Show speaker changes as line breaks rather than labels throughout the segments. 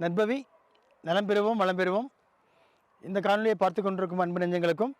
நட்பவி நலம் பெறுவோம் வளம் பெறுவோம். இந்த காணொலியை பார்த்து கொண்டிருக்கும் அன்பு நெஞ்சங்களுக்கும்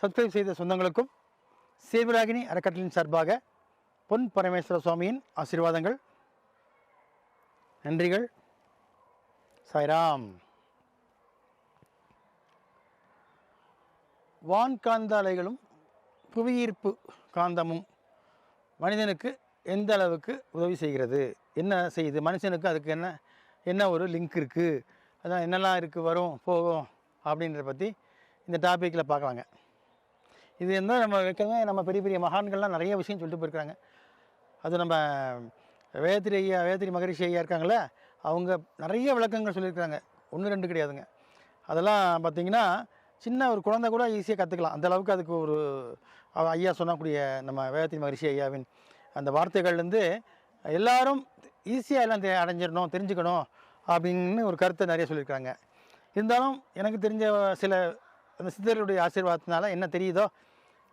சப்ஸ்கிரைப் செய்த சொந்தங்களுக்கும் சேவிராகினி அறக்கட்டளையின் சார்பாக பொன் பரமேஸ்வர சுவாமியின் ஆசீர்வாதங்கள் நன்றிகள். சாய்ராம். வான் காந்த அலைகளும் புவியீர்ப்பு காந்தமும் மனிதனுக்கு எந்த அளவுக்கு உதவி செய்கிறது? என்ன செய்யுது மனுஷனுக்கு அதுக்கு என்ன என்ன ஒரு லிங்க் இருக்குது அதான் என்னெல்லாம் இருக்குது வரும் போகும் அப்படின்றத பற்றி இந்த டாப்பிக்கில் பார்க்கலாங்க. இது என்ன நம்ம வைக்கிறதே நம்ம பெரிய பெரிய மகான்கள்லாம் நிறைய விஷயம் சொல்லிட்டு போயிருக்கிறாங்க. அது நம்ம வேத்திரி ஐயா வேத்திரி மகரிஷி ஐயா இருக்காங்களே அவங்க நிறைய விளக்கங்கள் சொல்லியிருக்காங்க ஒன்று ரெண்டு கிடையாதுங்க. அதெல்லாம் பார்த்திங்கன்னா சின்ன ஒரு குழந்தை கூட ஈஸியாக கற்றுக்கலாம் அந்தளவுக்கு அதுக்கு ஒரு ஐயா சொன்னக்கூடிய நம்ம வேதத்தின் மகரிஷி ஐயாவின் அந்த வார்த்தைகள்லேருந்து எல்லாரும் ஈஸியாக எல்லாம் தெ- அடைஞ்சிடணும் தெரிஞ்சுக்கணும் அப்படின்னு ஒரு கருத்தை நிறைய சொல்லியிருக்காங்க. இருந்தாலும் எனக்கு தெரிஞ்ச சில அந்த சித்தர்களுடைய ஆசீர்வாதத்தினால என்ன தெரியுதோ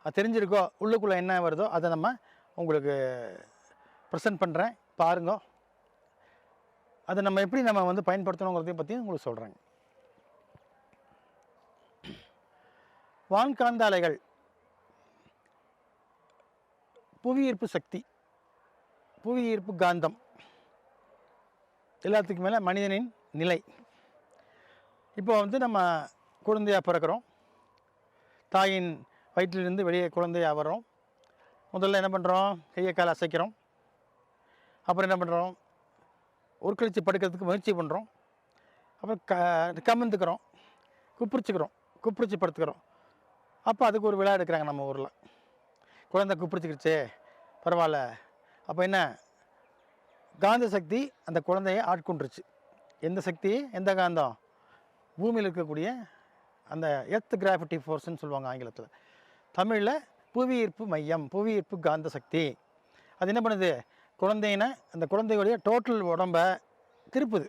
அது தெரிஞ்சிருக்கோ உள்ளுக்குள்ளே என்ன வருதோ அதை நம்ம உங்களுக்கு ப்ரெசென்ட் பண்ணுறேன் பாருங்க. அதை நம்ம எப்படி நம்ம வந்து பயன்படுத்தணுங்கிறதையும் பற்றியும் உங்களுக்கு சொல்கிறேங்க வான்காந்த அலைகள் புவியீர்ப்பு சக்தி. புவியீர்ப்பு காந்தம். எல்லாத்துக்கும் மேலே மனிதனின் நிலை. இப்போ வந்து நம்ம குழந்தையாக பிறக்கிறோம். தாயின் வயிற்றிலிருந்து வெளியே குழந்தையாக வர்றோம். முதல்ல என்ன பண்ணுறோம் கையை காலை அசைக்கிறோம். அப்புறம் என்ன பண்ணுறோம் உருக்கழிச்சு படுக்கிறதுக்கு முயற்சி பண்ணுறோம் அப்புறம் க கமந்துக்கிறோம். குப்பிரிச்சுக்கிறோம். குப்பிரிச்சு படுத்துக்கிறோம். அப்போ அதுக்கு ஒரு விழா எடுக்கிறாங்க நம்ம ஊரில். குழந்தை குப்பிரிச்சுக்கிடுச்சே பரவாயில்ல. அப்போ என்ன? காந்த சக்தி அந்த குழந்தைய ஆட்கொண்டுருச்சு. எந்த சக்தி? எந்த காந்தம்? பூமியில் இருக்கக்கூடிய அந்த எர்த் கிராவிட்டி ஃபோர்ஸ்னு சொல்லுவாங்க ஆங்கிலத்தில். தமிழில் புவியீர்ப்பு மையம் புவியீர்ப்பு காந்த சக்தி. அது என்ன பண்ணுது? குழந்தையினை அந்த குழந்தையுடைய டோட்டல் உடம்ப திருப்புது.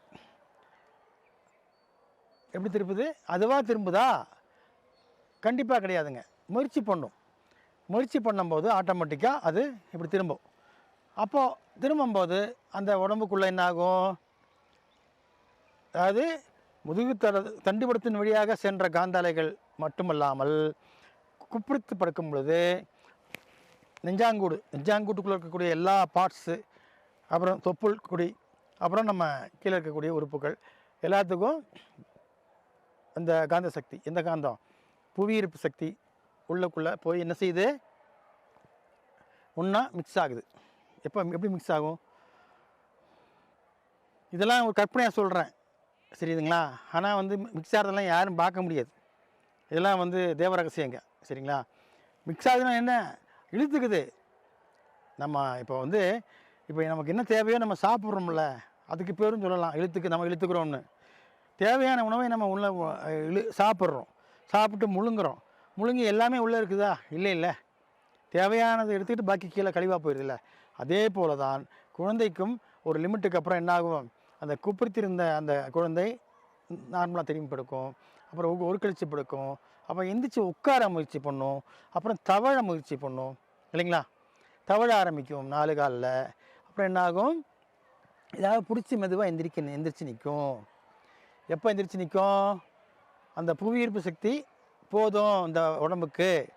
எப்படி திருப்புது? அதுவாக திரும்புதா? கண்டிப்பாக கிடையாதுங்க. முயற்சி பண்ணும். முயற்சி பண்ணும்போது ஆட்டோமேட்டிக்காக அது இப்படி திரும்பும். அப்போது திரும்பும்போது அந்த உடம்புக்குள்ளே என்ன ஆகும் அதாவது முதுகு தர தண்டுபடத்தின் வழியாக சென்ற காந்தாலைகள் மட்டுமல்லாமல் குப்பிடித்து படுக்கும் பொழுது நெஞ்சாங்கூடு நெஞ்சாங்கூட்டுக்குள்ளே இருக்கக்கூடிய எல்லா பார்ட்ஸு அப்புறம் தொப்புள் குடி அப்புறம் நம்ம கீழே இருக்கக்கூடிய உறுப்புகள் எல்லாத்துக்கும் அந்த காந்த சக்தி எந்த காந்தம்? புவியீர்ப்பு சக்தி உள்ளக்குள்ளே போய் என்ன செய்யுது? ஒன்றா மிக்ஸ் ஆகுது. எப்போ எப்படி மிக்ஸ் ஆகும்? இதெல்லாம் ஒரு கற்பனையாக சொல்கிறேன் சரிதுங்களா ஆனால் வந்து மிக்ஸ் ஆகிறதெல்லாம் யாரும் பார்க்க முடியாது. இதெல்லாம் வந்து தேவ ரகசியங்க. சரிங்களா? மிக்ஸ் ஆகுதுன்னா என்ன? இழுத்துக்குது. நம்ம இப்போ வந்து இப்போ நமக்கு என்ன தேவையோ நம்ம சாப்பிட்றோம்ல அதுக்கு பேரும் சொல்லலாம். இழுத்துக்கு நம்ம இழுத்துக்கிறோம்னு. தேவையான உணவை நம்ம உள்ள இழு சாப்பிட்றோம். சாப்பிட்டு முழுங்குறோம். முழுங்கி எல்லாமே உள்ளே இருக்குதா? இல்லை இல்லை. தேவையானதை எடுத்துக்கிட்டு பாக்கி கீழே கழிவாக போயிடுதுல்ல. அதே போல தான் குழந்தைக்கும் ஒரு லிமிட்டுக்கு அப்புறம் என்ன ஆகும் அந்த குப்பிரித்திருந்த அந்த குழந்தை நார்மலாக திரும்பி படுக்கும். அப்புறம் ஒரு- ஒரு கழிச்சு படுக்கும். அப்புறம் எந்திரிச்சு உட்கார முயற்சி பண்ணும். அப்புறம் தவழ முயற்சி பண்ணும். இல்லைங்களா? தவழ ஆரம்பிக்கும் நாலு காலில். அப்புறம் என்னாகும்? ஏதாவது பிடிச்சி மெதுவாக எந்திரிக்க எந்திரிச்சு நிற்கும். எப்போ எந்திரிச்சு நிற்கும்? அந்த புவியீர்ப்பு சக்தி போதும் இந்த உடம்புக்கு.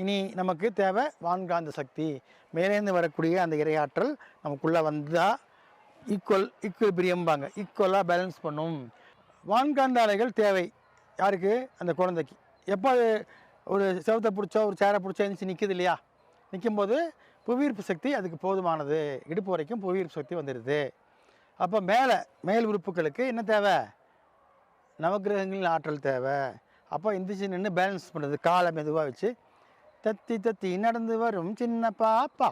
இனி நமக்கு தேவை வான்காந்த சக்தி. மேலேருந்து வரக்கூடிய அந்த இரையாற்றல் நமக்குள்ளே வந்தால் ஈக்குவல் ஈக்குவல் பிரியம்பாங்க ஈக்குவலாக பேலன்ஸ் பண்ணும். வான்காந்த அலைகள் தேவை. யாருக்கு? அந்த குழந்தைக்கு. எப்போ அது ஒரு செவத்தை பிடிச்சோ ஒரு சேரை பிடிச்சோ எழுந்துச்சு நிற்குது இல்லையா? நிற்கும்போது புவியீர்ப்பு சக்தி அதுக்கு போதுமானது. இடுப்பு வரைக்கும் புவியீர்ப்பு சக்தி வந்துடுது அப்போ மேலே மேல் உறுப்புகளுக்கு என்ன தேவை? நவக்கிரகங்களின் ஆற்றல் தேவை. அப்போ எந்திரிச்சு நின்று பேலன்ஸ் பண்ணுறது காலை மெதுவாக வச்சு தத்தி தத்தி நடந்து வரும் சின்ன பாப்பா.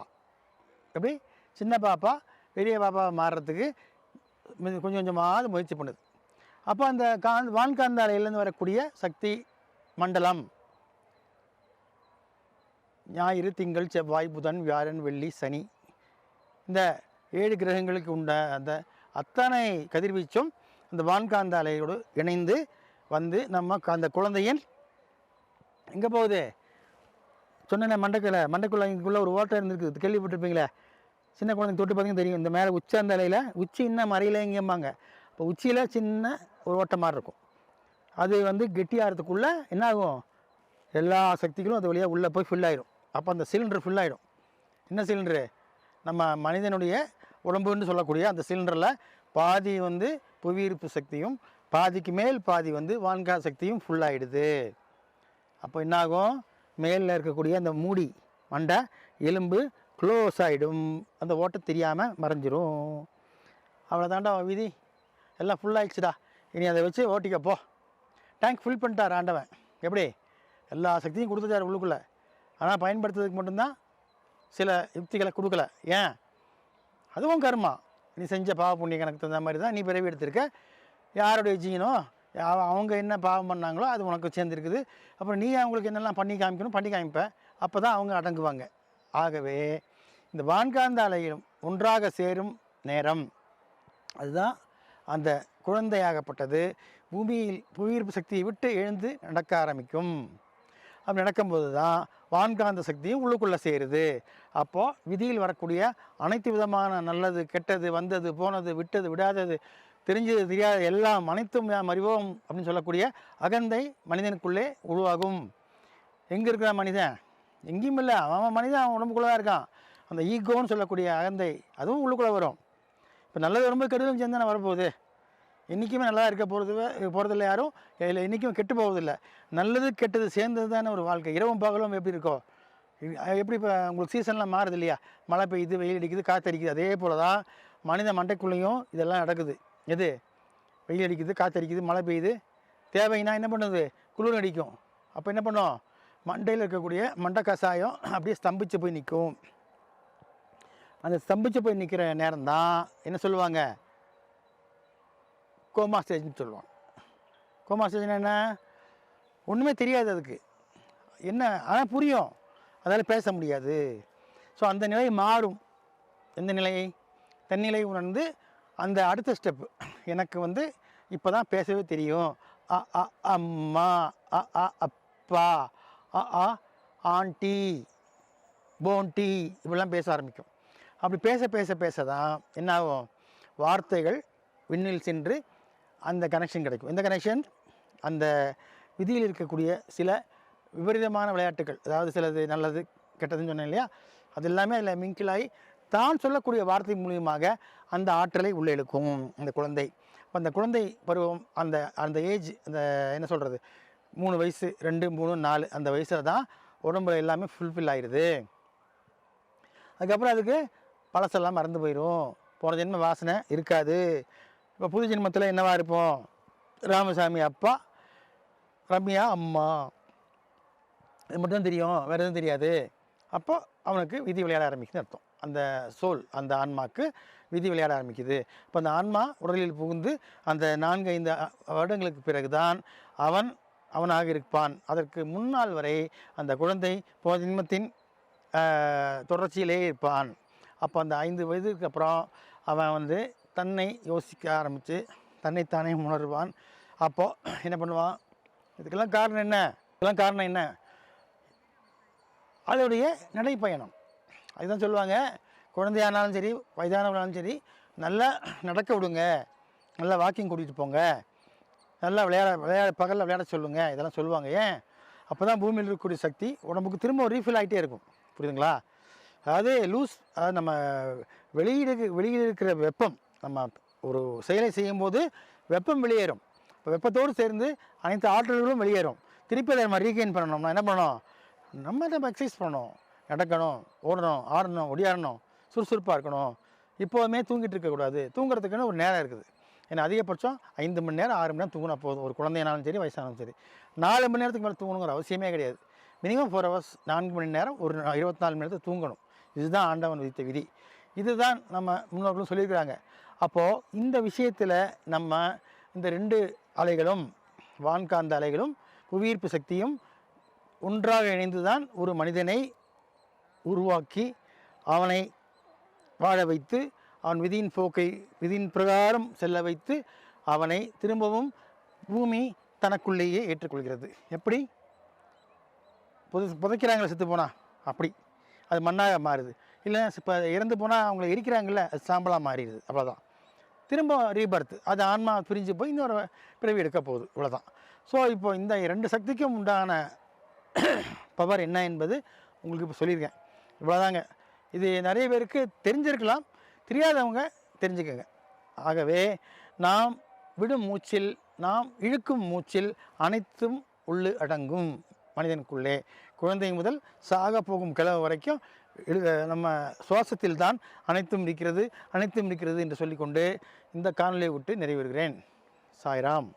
எப்படி சின்ன பாப்பா பெரிய பாப்பாவை மாறுறதுக்கு கொஞ்சம் கொஞ்சமாக முயற்சி பண்ணுது. அப்போ அந்த காந்த வான்காந்த அலையிலேருந்து வரக்கூடிய சக்தி மண்டலம். ஞாயிறு திங்கள் செவ்வாய் புதன் வியாழன் வெள்ளி சனி. இந்த ஏழு கிரகங்களுக்கு உண்ட அந்த அத்தனை கதிர்வீச்சும் அந்த வான்காந்த அலையோடு இணைந்து வந்து நம்ம அந்த குழந்தையின் எங்கே போகுது? சொன்னேன் மண்டைக்குள்ள மண்டக்குள்ள இங்குள்ள ஒரு ஓட்டம் இருந்திருக்கு. கேள்விப்பட்டிருப்பீங்களே? சின்ன குழந்தைங்க தொட்டு பார்த்தீங்கன்னா தெரியும். இந்த மேலே உச்சாந்த இலையில் உச்சி இன்னும் மறையிலங்கம்பாங்க இப்போ உச்சியில் சின்ன ஒரு ஓட்டை மாதிரி இருக்கும். அது வந்து கெட்டியாகிறதுக்குள்ளே என்ன ஆகும் எல்லா சக்திகளும் அது வழியாக உள்ளே போய் ஃபில் ஆகிடும் அப்போ அந்த சிலிண்டர் ஃபில் ஆயிடும் என்ன சிலிண்டரு நம்ம மனிதனுடைய உடம்புன்னு சொல்லக்கூடிய அந்த சிலிண்டரில் பாதி வந்து புவியீர்ப்பு சக்தியும் பாதிக்கு மேல் பாதி வந்து வான்கா சக்தியும் ஃபுல்லாகிடுது அப்போ என்னாகும்? மேலில் இருக்கக்கூடிய அந்த மூடி மண்டை எலும்பு க்ளோஸ் ஆகிடும் அந்த ஓட்டை தெரியாமல் மறைஞ்சிரும். அவ்வளோதாண்டா விதி. எல்லாம் ஃபுல்லாகிடுச்சுடா இனி அதை வச்சு ஓட்டிக்க போ. டேங்க் ஃபில் பண்ணிட்டார் ஆண்டவன். எப்படி? எல்லா சக்தியும் கொடுத்துட்டார் உள்ளுக்குள்ளே. ஆனால் பயன்படுத்துறதுக்கு மட்டும்தான் சில யுக்திகளை கொடுக்கல. ஏன்? அதுவும் கர்மா. நீ செஞ்ச பாவ புண்ணிய கணக்கு தகுந்த மாதிரி தான் நீ பிறவி எடுத்திருக்க. யாருடைய ஜீனோ? அவங்க என்ன பாவம் பண்ணாங்களோ அது உனக்கு சேர்ந்துருக்குது. அப்புறம் நீ அவங்களுக்கு என்னெல்லாம் பண்ணி காமிக்கணும் பண்ணி காமிப்பேன் அப்போ தான் அவங்க அடங்குவாங்க. ஆகவே இந்த வான்காந்த அலையிலும் ஒன்றாக சேரும் நேரம். அதுதான் அந்த குழந்தையாகப்பட்டது. பூமியில் புவியீர்ப்பு சக்தியை விட்டு எழுந்து நடக்க ஆரம்பிக்கும். அப்படி நடக்கும்போது தான் வான்காந்த சக்தியும் உள்ளுக்குள்ளே சேருது. அப்போது விதியில் வரக்கூடிய அனைத்து விதமான நல்லது கெட்டது வந்தது போனது விட்டது விடாதது தெரிஞ்சது தெரியாத எல்லாம் அனைத்தும் நாம் அறிவோம் அப்படின்னு சொல்லக்கூடிய அகந்தை மனிதனுக்குள்ளே உருவாகும். எங்கே இருக்கிற மனிதன்? எங்கேயும் இல்லை. அவன் அவன் மனிதன் அவன் உடம்புக்குள்ளே தான் இருக்கான். அந்த ஈகோன்னு சொல்லக்கூடிய அகந்தை அதுவும் உள்ளுக்குள்ளே வரும். இப்போ நல்லது ரொம்ப கெடுதலும் சேர்ந்து தானே வரப்போகுது. என்றைக்குமே நல்லா இருக்க போகிறது போகிறதில்ல யாரும். இல்லை இன்றைக்கும் கெட்டு போகிறதில்ல நல்லது கெட்டது சேர்ந்தது தானே ஒரு வாழ்க்கை. இரவும் பகலும் எப்படி இருக்கோ. எப்படி இப்போ உங்களுக்கு சீசன்லாம் மாறுது இல்லையா? மழை பெய்யுது வெயில் அடிக்குது காற்று அடிக்குது அதே போல் தான் மனித மண்டைக்குள்ளேயும் இதெல்லாம் நடக்குது. எது? வெயில் அடிக்குது காற்று அடிக்குது மழை பெய்யுது. தேவைன்னா என்ன பண்ணுது குளிர் அடிக்கும். அப்போ என்ன பண்ணும்? மண்டையில் இருக்கக்கூடிய மண்டை கசாயம் அப்படியே ஸ்தம்பிச்சு போய் நிற்கும். அந்த ஸ்தம்பிச்சு போய் நிற்கிற நேரம் தான் என்ன சொல்லுவாங்க? கோமா ஸ்டேஜ்னு சொல்லுவாங்க. கோமா ஸ்டேஜ்னா என்ன? ஒன்றுமே தெரியாது அதுக்கு. என்ன? ஆனால் புரியும். அதால் பேச முடியாது. ஸோ அந்த நிலை மாறும். எந்த நிலை தன்னிலை உணர்ந்து அந்த அடுத்த ஸ்டெப் எனக்கு வந்து இப்போ தான் பேசவே தெரியும். அ அ அம்மா அ அ அப்பா அ அ ஆண்டி போன்டி இப்படிலாம் பேச ஆரம்பிக்கும். அப்படி பேச பேச பேச தான் என்ன ஆகும் வார்த்தைகள் விண்ணில் சென்று அந்த கனெக்ஷன் கிடைக்கும். இந்த கனெக்ஷன் அந்த விதியில் இருக்கக்கூடிய சில விபரீதமான விளையாட்டுகள் அதாவது சிலது நல்லது கெட்டதுன்னு சொன்னேன் இல்லையா? அது எல்லாமே அதில் மிங்கிலாகி தான் சொல்லக்கூடிய வார்த்தை மூலியமாக அந்த ஆற்றலை உள்ளே இழுக்கும் அந்த குழந்தை. இப்போ அந்த குழந்தை பருவம் அந்த அந்த ஏஜ் அந்த என்ன சொல்கிறது மூணு வயசு ரெண்டு மூணு நாலு அந்த வயசில் தான் உடம்புல எல்லாமே ஃபுல்ஃபில் ஆயிடுது அதுக்கப்புறம் அதுக்கு பழசெல்லாம் மறந்து போயிடும் போன ஜென்ம வாசனை இருக்காது. இப்போ புது ஜென்மத்தில் என்னவா இருப்போம்? ராமசாமி அப்பா ரம்யா அம்மா. இது மட்டும் தெரியும் வேறு எதுவும் தெரியாது. அப்போ அவனுக்கு விதி விளையாட ஆரம்பிக்குன்னு அர்த்தம். அந்த சோல் அந்த ஆன்மாக்கு விதி விளையாட ஆரம்பிக்குது. இப்போ அந்த ஆன்மா உடலில் புகுந்து அந்த நான்கு ஐந்து வருடங்களுக்கு பிறகுதான் அவன் அவனாக இருப்பான். அதற்கு முன்னால் வரை அந்த குழந்தை போன ஜென்மத்தின் தொடர்ச்சியிலே இருப்பான். அப்போ அந்த ஐந்து வயதுக்கு அப்புறம் அவன் வந்து தன்னை யோசிக்க ஆரம்பித்து தன்னைத்தானே உணர்வான். அப்போது என்ன பண்ணுவான்? இதுக்கெல்லாம் காரணம் என்ன? இதெல்லாம் காரணம் என்ன? அதோடைய நடைப்பயணம். அதுதான் சொல்லுவாங்க குழந்தையானாலும் சரி வயதானவனாலும் சரி நல்லா நடக்க விடுங்க. நல்லா வாக்கிங் கூட்டிகிட்டு போங்க. நல்லா விளையாட விளையாட பகலில் விளையாட சொல்லுங்கள் இதெல்லாம் சொல்லுவாங்க. ஏன்? அப்போ தான் பூமியில் இருக்கக்கூடிய சக்தி உடம்புக்கு திரும்ப ரீஃபில் ஆகிட்டே இருக்கும். புரியுதுங்களா? அதாவது லூஸ் அதாவது நம்ம வெளியிடு வெளியில் இருக்கிற வெப்பம் நம்ம ஒரு செயலை செய்யும்போது வெப்பம் வெளியேறும். இப்போ வெப்பத்தோடு சேர்ந்து அனைத்து ஆற்றல்களும் வெளியேறும். திருப்பி அதை நம்ம ரீகெயின் பண்ணணும்னா என்ன பண்ணணும்? நம்ம நம்ம எக்ஸசைஸ் பண்ணணும். நடக்கணும் ஓடணும் ஆடணும் ஒடியாடணும். சுறுசுறுப்பாக இருக்கணும். இப்போவுமே தூங்கிட்டு இருக்கக்கூடாது தூங்குறதுக்குன்னு ஒரு நேரம் இருக்குது. ஏன்னா அதிகபட்சம் ஐந்து மணி நேரம் ஆறு மணி நேரம் தூங்கினா போதும். ஒரு குழந்தையானாலும் சரி வயசானாலும் சரி. நாலு மணி நேரத்துக்கு மேலே தூங்கணுங்கிற அவசியமே கிடையாது. மினிமம் ஃபோர் ஹவர்ஸ் நான்கு மணி நேரம் ஒரு இருபத்தி நாலு மணி நேரத்துக்கு தூங்கணும். இதுதான் ஆண்டவன் விதித்த விதி. இதுதான் நம்ம முன்னோர்களும் சொல்லியிருக்கிறாங்க. அப்போது இந்த விஷயத்தில் நம்ம இந்த ரெண்டு அலைகளும் வான்காந்த அலைகளும் புவியீர்ப்பு சக்தியும் ஒன்றாக இணைந்து தான் ஒரு மனிதனை உருவாக்கி அவனை வாழ வைத்து அவன் விதியின் போக்கை விதியின் பிரகாரம் செல்ல வைத்து அவனை திரும்பவும் பூமி தனக்குள்ளேயே ஏற்றுக்கொள்கிறது. எப்படி? புது புதைக்கிறாங்களே செத்து போனால் அப்படி. அது மண்ணாக மாறுது. இல்லை இப்போ இறந்து போனால் அவங்கள எரிக்கிறாங்கல்ல அது சாம்பலாக மாறிடுது. அவ்வளோதான் திரும்ப ரீபர்த் அது ஆன்மா பிரிஞ்சு போய் இன்னொரு பிறவி எடுக்க போகுது. இவ்வளோதான் ஸோ இப்போ இந்த ரெண்டு சக்திக்கும் உண்டான பவர் என்ன என்பது உங்களுக்கு இப்போ சொல்லியிருக்கேன். இவ்வளோதாங்க இது நிறைய பேருக்கு தெரிஞ்சிருக்கலாம். தெரியாதவங்க தெரிஞ்சுக்கங்க. ஆகவே நாம் விடும் மூச்சில் நாம் இழுக்கும் மூச்சில் அனைத்தும் உள்ளு அடங்கும். மனிதனுக்குள்ளே குழந்தை முதல் சாக போகும் கிழவு வரைக்கும் நம்ம சுவாசத்தில் தான் அனைத்தும் இருக்கிறது அனைத்தும் இருக்கிறது என்று சொல்லிக்கொண்டு இந்த காணொலியை விட்டு நிறைவேறுகிறேன் சாய்ராம்.